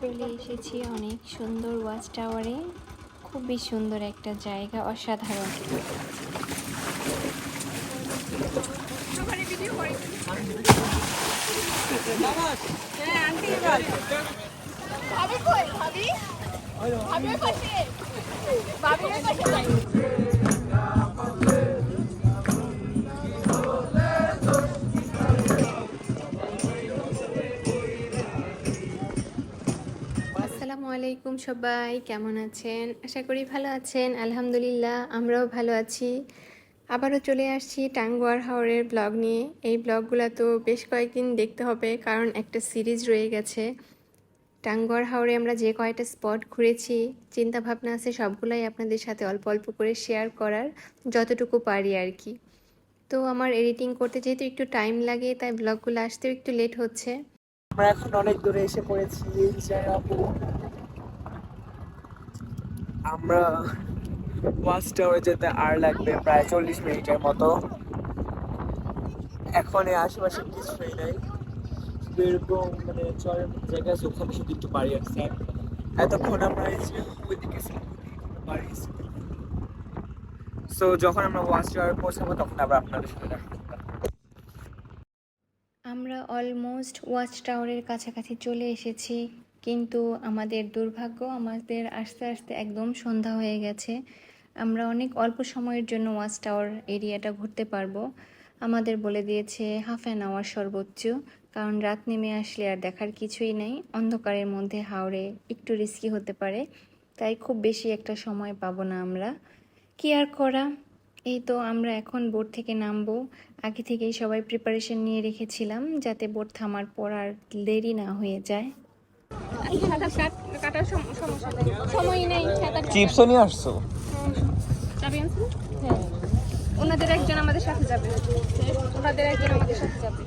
চলে এসেছি অনেক সুন্দর ওয়াচ টাওয়ারে। খুবই সুন্দর একটা জায়গা, অসাধারণ। ভাবি? ভাবি ভাবি ভাবি আলাইকুম সবাই, কেমন আছেন? আশা করি ভালো আছেন, আলহামদুলিল্লাহ, আমরাও ভালো আছি। আবারও চলে আসছি টাঙ্গুয়ার হাওরের ব্লগ নিয়ে। এই ব্লগগুলো তো বেশ কয়েকদিন দেখতে হবে, কারণ একটা সিরিজ রয়ে গেছে। টাঙ্গুয়ার হাওরে আমরা যে কয়টা স্পট ঘুরেছি চিন্তা ভাবনা আছে সবগুলাই আপনাদের সাথে অল্প অল্প করে শেয়ার করার, যতটুকু পারি আর কি। তো আমার এডিটিং করতে যেহেতু একটু টাইম লাগে, তাই ব্লগগুলো আসতেও একটু লেট হচ্ছে। আমরা এখন অনেক দূরে এসে পড়েছি আমরা ওয়াচ টাওয়ারে যেতে আর লাগবে প্রায় চল্লিশ মিনিটের মতো। এখন এই আশেপাশে কিছুই নাই। শুধু এরকম মানে চরের জায়গা আছে, ওখানে শুধু একটু বাড়ি আছে। এতক্ষণ আমরা যে ওইদিকে বাড়ি সো যখন আমরা ওয়াচ টাওয়ারে পৌঁছাবো, তখন আবার আপনাদের সাথে দেখা আমরা অলমোস্ট ওয়াচ টাওয়ারের কাছাকাছি চলে এসেছি। কিন্তু আমাদের দুর্ভাগ্য আমাদের আস্তে আস্তে একদম সন্ধ্যা হয়ে গেছে। আমরা অনেক অল্প সময়ের জন্য ওয়াচ টাওয়ার এরিয়াটা ঘুরতে পারব। আমাদের বলে দিয়েছে, হাফ অ্যান আওয়ার সর্বোচ্চ। কারণ রাত নেমে আসলে আর দেখার কিছুই নেই। অন্ধকারের মধ্যে হাওড়ে একটু রিস্কি হতে পারে। তাই খুব বেশি একটা সময় পাবো না আমরা। কি আর করা? এই তো আমরা এখন বোট থেকে নামবো। আগে থেকেই সবাই প্রিপারেশন নিয়ে রেখেছিলাম যাতে বোট থামার পর আর দেরি না হয়ে যায়। কাটার সম- সমস্যা নেই সময় নেই সাঁতার চিপসও নিয়ে আসছো? হ্যাঁ ওনাদের একজন আমাদের সাথে যাবে। ওনাদের একজন আমাদের সাথে যাবে।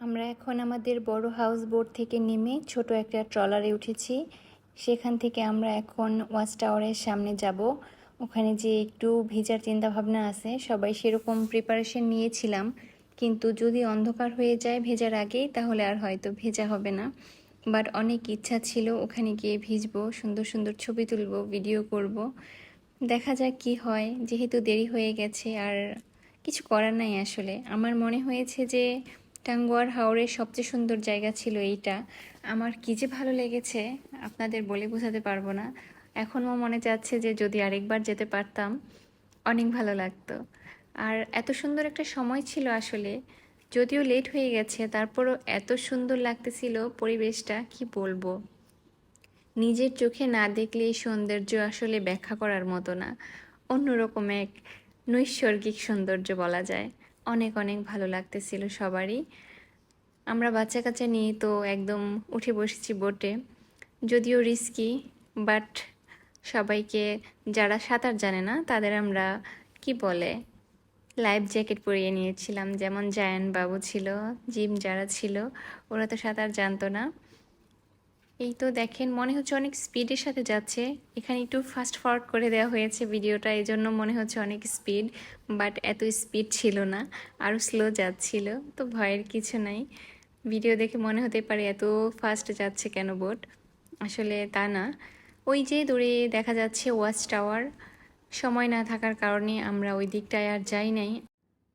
আমরা এখন আমাদের বড় হাউস বোট থেকে নেমে ছোট একটা ট্রলারে উঠেছি। সেখান থেকে আমরা এখন ওয়াচ টাওয়ারের সামনে যাব। ওখানে যে একটু ভেজার চিন্তা ভাবনা আছে, সবাই সেরকম প্রিপারেশন নিয়েছিলাম। কিন্তু যদি অন্ধকার হয়ে যায় ভেজার আগেই, তাহলে আর হয়তো ভেজা হবে না। বাট অনেক ইচ্ছা ছিল ওখানে গিয়ে ভিজবো, সুন্দর সুন্দর ছবি তুলব ভিডিও করব। দেখা যাক কি হয়, যেহেতু দেরি হয়ে গেছে আর কিছু করার নাই আসলে। আমার মনে হয়েছে যে টাঙ্গুয়ার হাওড়ের সবচেয়ে সুন্দর জায়গা ছিল এইটা। আমার কী যে ভালো লেগেছে, আপনাদের বলে বোঝাতে পারব না। এখনও মনে যাচ্ছে যে যদি আরেকবার যেতে পারতাম, অনেক ভালো লাগতো। আর এত সুন্দর একটা সময় ছিল আসলে, যদিও লেট হয়ে গেছে, তারপরও এত সুন্দর লাগতেছিল পরিবেশটা, কি বলব? নিজের চোখে না দেখলে এই সৌন্দর্য আসলে ব্যাখ্যা করার মতো না। অন্যরকম এক নৈসর্গিক সৌন্দর্য বলা যায়। অনেক অনেক ভালো লাগতেছিল সবারই। আমরা বাচ্চা কাচ্চা নিয়ে তো একদম উঠে বসেছি বোটে যদিও রিস্কি বাট সবাইকে যারা সাঁতার জানে না, তাদের আমরা কি বলে লাইফ জ্যাকেট পরিয়ে নিয়েছিলাম। যেমন জায়ান বাবু ছিল, জিম যারা ছিল, ওরা তো সাঁতার জানতো না। এই তো দেখেন, মনে হচ্ছে অনেক স্পিডের সাথে যাচ্ছে। এখানে একটু ফাস্ট ফরওয়ার্ড করে দেওয়া হয়েছে ভিডিওটা এই জন্য মনে হচ্ছে অনেক স্পিড বাট এত স্পিড ছিল না আরও স্লো যাচ্ছিল, তো ভয়ের কিছু নাই। ভিডিও দেখে মনে হতে পারে এত ফাস্ট যাচ্ছে কেন বোট আসলে তা না। ওই যে দূরে দেখা যাচ্ছে ওয়াচ টাওয়ার। সময় না থাকার কারণে আমরা ওই দিকটায় আর যাই নাই।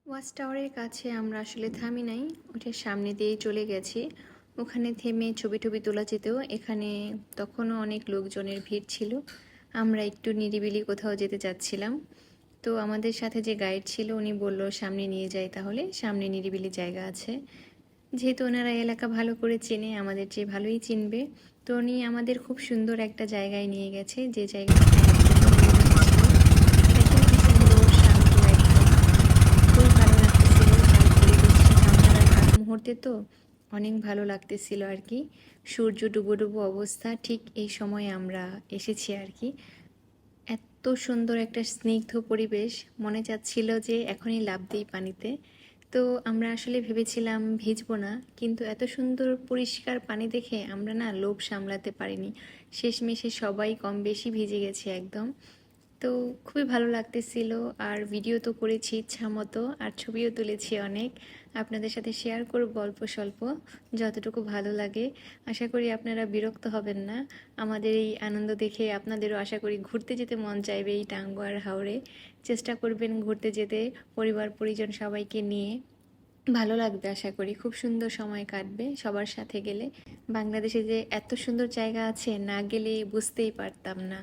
ওয়াচ টাওয়ারের কাছে আমরা আসলে থামি নাই ওটার সামনে দিয়েই চলে গেছি। ওখানে থেমে ছবি টবি তোলা যেতেও এখানে তখনও অনেক লোকজনের ভিড় ছিল। আমরা একটু নিরিবিলি কোথাও যেতে চাচ্ছিলাম তো আমাদের সাথে যে গাইড ছিল, উনি বলল, সামনে নিয়ে যাই তাহলে, সামনে নিরিবিলি জায়গা আছে। যেহেতু ওনারা এলাকা ভালো করে চেনে, আমাদের চেয়ে ভালোই চিনবে। উনি আমাদের খুব সুন্দর একটা জায়গায় নিয়ে গেছে। যে জায়গাটা মুহূর্তে তো অনেক ভালো লাগতেছিল আর কি। সূর্য ডুবো ডুবো অবস্থা, ঠিক এই সময় আমরা এসেছি আর কি। এত সুন্দর একটা স্নিগ্ধ পরিবেশ, মনে যাচ্ছিল যে এখনই লাভ দিই পানিতে। তো আমরা আসলে ভেবেছিলাম ভিজবো না, কিন্তু এত সুন্দর পরিষ্কার পানি দেখে আমরা না লোভ সামলাতে পারিনি। শেষমেশে সবাই কম বেশি ভিজে গেছে একদম। তো খুবই ভালো লাগতেছিল। আর ভিডিও তো করেছি ইচ্ছা মতো, আর ছবিও তুলেছি অনেক। আপনাদের সাথে শেয়ার করব অল্প স্বল্প, যতটুকু ভালো লাগে। আশা করি আপনারা বিরক্ত হবেন না। আমাদের এই আনন্দ দেখে আপনাদেরও আশা করি ঘুরতে যেতে মন চাইবে এই টাঙ্গুয়ার হাওড়ে চেষ্টা করবেন ঘুরতে যেতে, পরিবার, পরিজন সবাইকে নিয়ে। ভালো লাগবে আশা করি, খুব সুন্দর সময় কাটবে সবার সাথে গেলে। বাংলাদেশে যে এত সুন্দর জায়গা আছে, না গেলে বুঝতেই পারতাম না।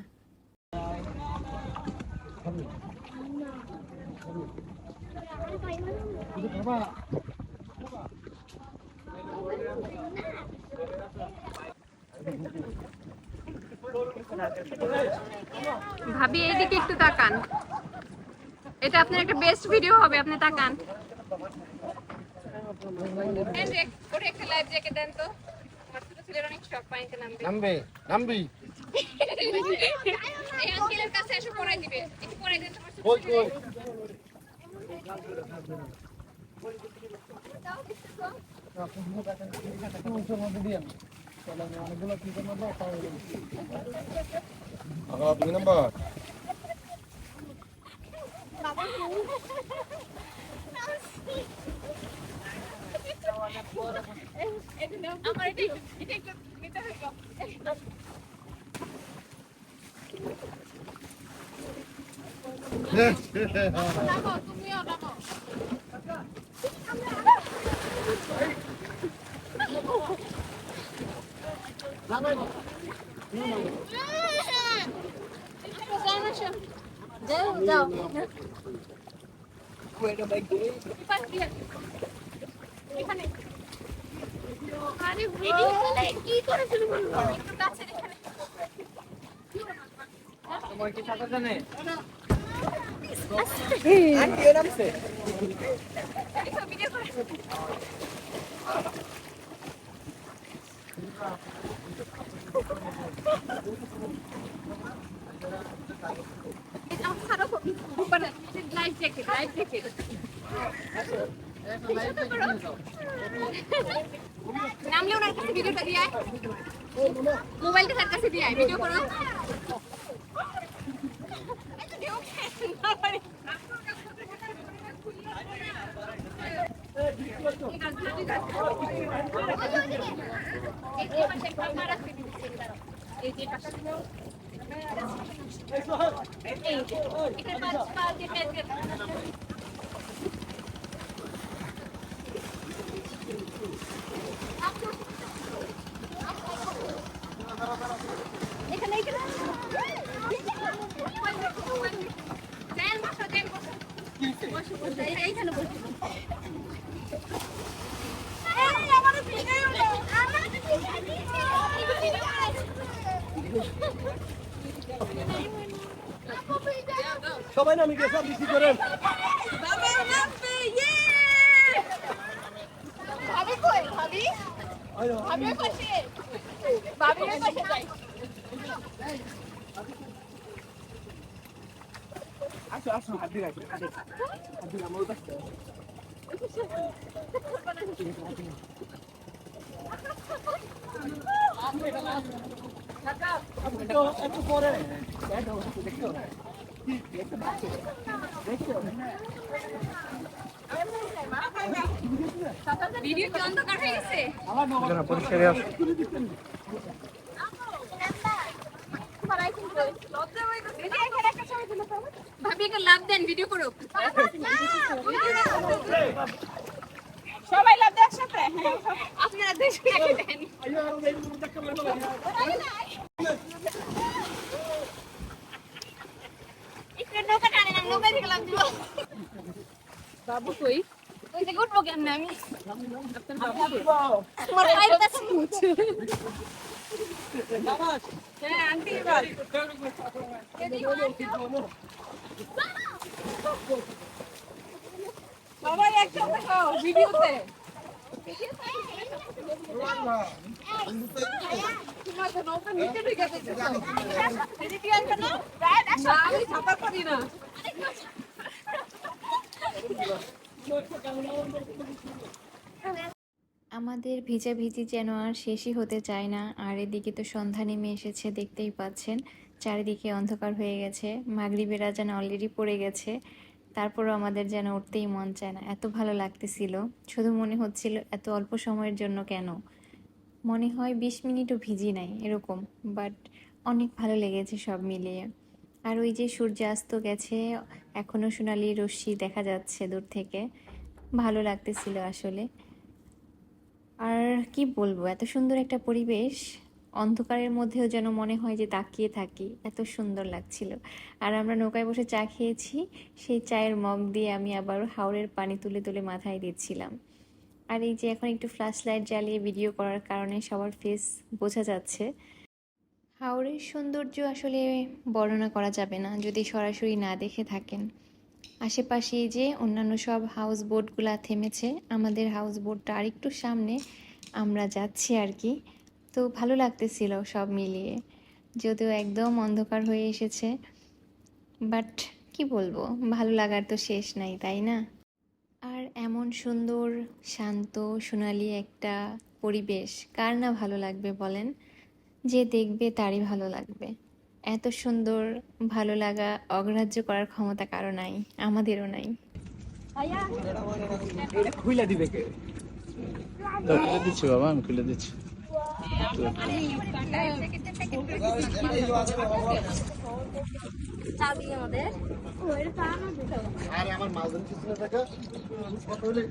ভাবি এইদিকে একটু তাকান। এটা আপনার একটা বেস্ট ভিডিও হবে আপনি তাকান। এই যে, ওরে একটা লাইভ জ্যাকেট দেন তো। ছেলের অনেক শখ পানিতে নামবে। নামবে নামবি। এই আঙ্কেলের কাছে এসে পড়াই দিবে। একটু পড়াই দেন তোমার ছোট কই ছেলে। কই আগা দুই নাম্বার আমার এটা এটা একটু নিতে হইব নামো যাও যাও। এখানে আরে কি করে শুরু করল কাছে এখানে তোমার কি টাকা জানে একটু ভিডিও করে লাইফ জ্যাকেট লাইফ জ্যাকেট নামলে ওনার কাছে ভিডিওটা দিয়ে মোবাইলটা তার কাছে দিয়ে ভিডিও করো। এই যে পাশে এই যে এটার পাঁচ পা দিয়ে প্যাকেট এখানে এখানে দেন বসো দেন বসো বসো বসো এই- এইখানে বসো এই, আমারও ভিডিও দাও, আমারও ভিডিও দাও। সবাই নামি গেছে করেন? ভাবির পাশে? ভাবির আসো আসো হাতি রাখি হাতি হাতি আমার কাছে। একটু পরে। দেখো দেখো। ভিডিও অন্ধকার গেছে। পরিষ্কারে আসো ভাবি একটা লাভ দেন ভিডিও করো সবাই লাভ দেন একসাথে হ্যাঁ। আপনারা দেশ দেন একটু নৌকা টানে থেকে লাভ দিব বাবু কই উঠবো কেমনে আমি সবাই একসাথে খাও ভিডিওতে নৌকা নিচে ঢুকে গেছে দিদি কি না না ভিজা আমাদের ভিজাভিজি যেন আর শেষই হতে চায় না, আর এদিকে তো সন্ধ্যা নেমে এসেছে, দেখতেই পাচ্ছেন। চারিদিকে অন্ধকার হয়ে গেছে, মাগরিবের আজান অলরেডি পড়ে গেছে। তারপরও আমাদের যেন উঠতেই মন চায় না, এত ভালো লাগতেছিল। শুধু মনে হচ্ছিল এত অল্প সময়ের জন্য কেন? মনে হয় বিশ মিনিটও ভিজি নাই, এরকম। বাট অনেক ভালো লেগেছে সব মিলিয়ে। আর ওই যে সূর্যাস্ত গেছে এখনও সোনালি রশ্মি দেখা যাচ্ছে দূর থেকে। ভালো লাগতেছিল আসলে। আর কি বলব, এত সুন্দর একটা পরিবেশ, অন্ধকারের মধ্যেও যেন মনে হয় যে তাকিয়ে থাকি, এত সুন্দর লাগছিল। আর আমরা নৌকায় বসে চা খেয়েছি, সেই চায়ের মগ দিয়ে আমি আবার হাওড়ের পানি তুলে তুলে মাথায় দিচ্ছিলাম। আর এই যে এখন একটু ফ্ল্যাশ লাইট জ্বালিয়ে ভিডিও করার কারণে সবার ফেস বোঝা যাচ্ছে। হাওড়ের সৌন্দর্য আসলে বর্ণনা করা যাবে না, যদি সরাসরি না দেখে থাকেন। আশেপাশে যে অন্যান্য সব হাউস বোটগুলা থেমেছে, আমাদের হাউস বোটটা আরেকটু সামনে আমরা যাচ্ছি আর কি। তো ভালো লাগতেছিল সব মিলিয়ে। যদিও একদম অন্ধকার হয়ে এসেছে বাট কি বলব, ভালো লাগার তো শেষ নাই, তাই না? আর এমন সুন্দর, শান্ত, সোনালি একটা পরিবেশ, কার না ভালো লাগবে বলেন? যে দেখবে তারই ভালো লাগবে। এত সুন্দর ভালো লাগা অগ্রাহ্য করার ক্ষমতা কারও নাই আমাদেরও নাই। এটা দিবে খুলে দিচ্ছি বাবা আমি খুলে দিচ্ছি। আমার মাল ধরে কিছু না টাকা কত হইলে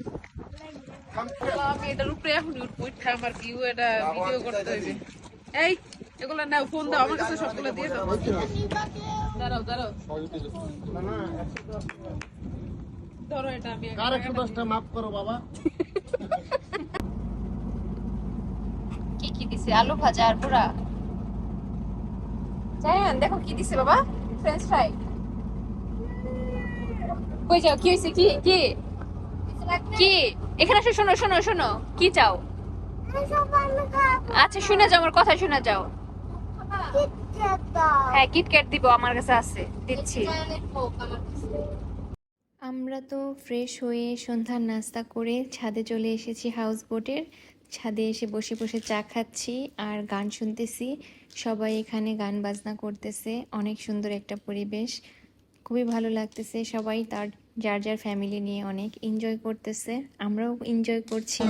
আমি এটার উপরে এখন উঠবো আমার ভিউ এটা ভিডিও করতে হইবে। এই এগুলো নাও ফোন দাও আমার কাছে সবগুলো দিয়ে দাও। দাঁড়াও দাঁড়াও। ধরো এটা আমি কার মাফ বাবা? কি কি দিছে? আলু ভাজা আর পুরা দেখো কি দিছে বাবা? ফ্রেঞ্চ ফ্রাই কই যাও? কি হইছে? কি কি? কি? এখানে শোনো শোনো শোনো। কি চাও? আচ্ছা শুনে যাও, আমার কথা শুনে যাও। হ্যাঁ কিটক্যাট দিব, আমার কাছে আছে, দিচ্ছি। আমরা তো ফ্রেশ হয়ে সন্ধ্যার নাস্তা করে ছাদে চলে এসেছি হাউস বোটের ছাদে এসে বসে বসে চা খাচ্ছি আর গান শুনতেছি। সবাই এখানে গান বাজনা করতেছে, অনেক সুন্দর একটা পরিবেশ। খুবই ভালো লাগতেছে সবাই তার যার যার ফ্যামিলি নিয়ে অনেক এনজয় করতেছে আমরাও এনজয় করছি।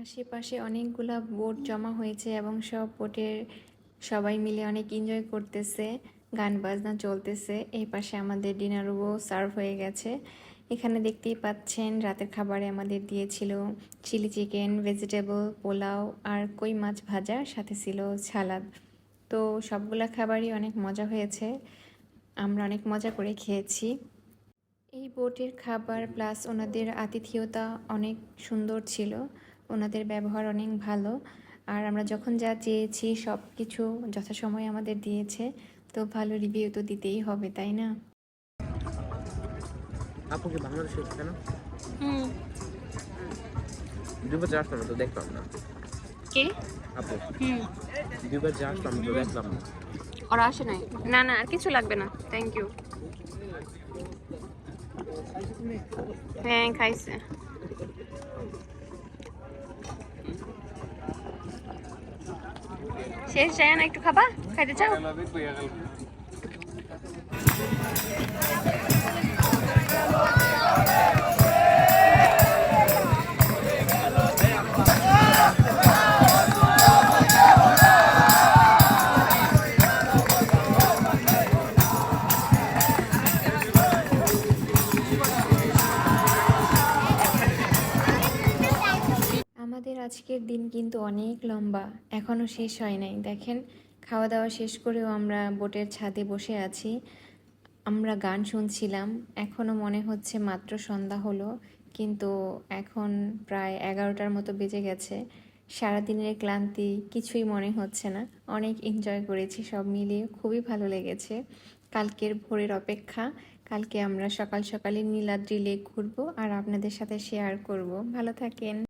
আশেপাশে অনেকগুলা বোট জমা হয়েছে এবং সব বোটের সবাই মিলে অনেক এনজয় করতেছে, গান বাজনা চলতেছে, এই পাশে আমাদের ডিনারও সার্ভ হয়ে গেছে। এখানে দেখতেই পাচ্ছেন রাতের খাবারে আমাদের দিয়েছিল চিলি চিকেন ভেজিটেবল পোলাও আর কই মাছ ভাজা, সাথে ছিল সালাদ তো সবগুলা খাবারই অনেক মজা হয়েছে, আমরা অনেক মজা করে খেয়েছি। এই বোটের খাবার প্লাস ওনাদের আতিথেয়তা অনেক সুন্দর ছিল, ওনাদের ব্যবহার অনেক ভালো। আর আমরা যখন যা চেয়েছি সব কিছু যথাসময়ে আমাদের দিয়েছে তো ভালো রিভিউ তো দিতেই হবে তাই না? আপু কি বাংলাদেশে কেন? হুম। দুবার যা আসলাম তো দেখলাম না। কে? আপু। হুম। দুবার যা আসলাম তো দেখলাম না। ওরা আসে নাই? না না আর কিছু লাগবে না। থ্যাংক ইউ হ্যাঁ খাইছে। শেষ যায় না একটু খাবা? খাইতে চাও? আমাদের আজকের দিন কিন্তু অনেক লম্বা। এখনও শেষ হয় নাই। দেখেন খাওয়া দাওয়া শেষ করেও আমরা বোটের ছাদে বসে আছি। আমরা গান শুনছিলাম। এখনও মনে হচ্ছে মাত্র সন্ধ্যা হলো, কিন্তু এখন প্রায় এগারোটার মতো বেজে গেছে। সারাদিনের ক্লান্তি কিছুই মনে হচ্ছে না। অনেক এনজয় করেছি সব মিলিয়ে। খুবই ভালো লেগেছে। কালকের ভোরের অপেক্ষা। কালকে আমরা সকাল সকালে নীলাদ্রি লেক ঘুরবো আর আপনাদের সাথে শেয়ার করব। ভালো থাকেন।